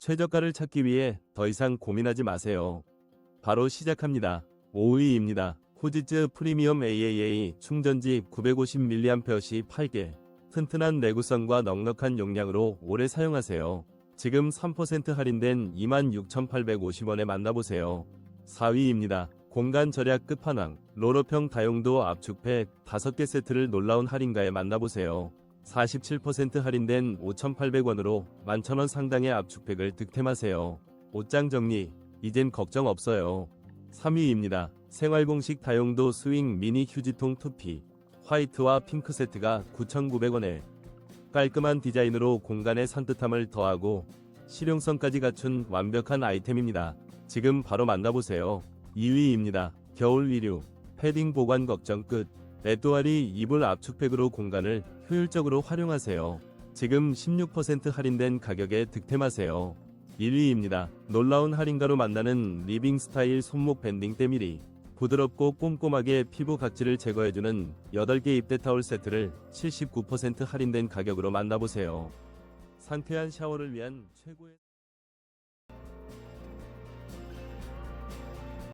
최저가를 찾기 위해 더 이상 고민하지 마세요. 바로 시작합니다. 5위입니다. 후지츠 프리미엄 AAA 충전지 950mAh 8개. 튼튼한 내구성과 넉넉한 용량으로 오래 사용하세요. 지금 3% 할인된 26,850원에 만나보세요. 4위입니다. 공간 절약 끝판왕 로로평 다용도 압축팩 5개 세트를 놀라운 할인가에 만나보세요. 47% 할인된 5,800원으로 11,000원 상당의 압축팩을 득템하세요. 옷장 정리 이젠 걱정 없어요. 3위입니다. 생활공식 다용도 스윙 미니 휴지통 2피 화이트와 핑크 세트가 9,900원에 깔끔한 디자인으로 공간의 산뜻함을 더하고 실용성까지 갖춘 완벽한 아이템입니다. 지금 바로 만나보세요. 2위입니다. 겨울 위류 패딩 보관 걱정 끝. 에뚜아리 이불 압축팩으로 공간을 효율적으로 활용하세요. 지금 16% 할인된 가격에 득템하세요. 1위입니다. 놀라운 할인가로 만나는 리빙 스타일 손목 밴딩 때밀이 부드럽고 꼼꼼하게 피부 각질을 제거해주는 8개 입대 타올 세트를 79% 할인된 가격으로 만나보세요. 상쾌한 샤워를 위한 최고의